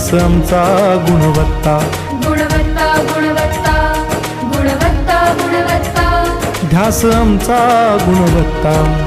आमचा गुणवत्ता. गुणवत्ता गुणवत्ता गुणवत्ता गुणवत्ता. ध्यास आमचा गुणवत्ता.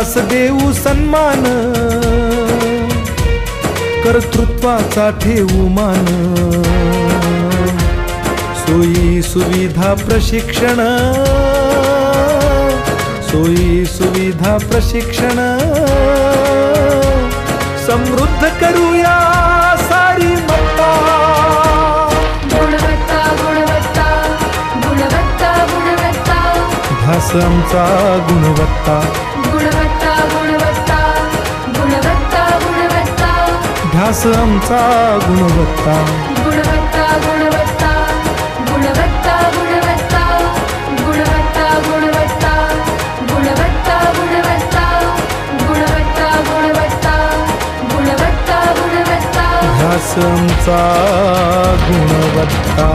गुणवंतास देऊ सन्मान. कर्तृत्वाचा ठेवू मान. सोयी सुविधा प्रशिक्षण. सोयी सुविधा प्रशिक्षण. समृद्ध करूया सारी मत्ता. गुणवत्ता गुणवत्ता गुणवत्ता गुणवत्ता. ध्यास आमचा गुणवत्ता गुणवत्ता. ध्यास आमचा गुणवत्ता गुणवत्ता गुणवत्ता गुणवत्ता गुणवत्ता गुणवत्ता गुणवत्ता गुणवत्ता गुणवत्ता गुणवत्ता गुणवत्ता गुणवत्ता गुणवत्ता ध्यास आमचा गुणवत्ता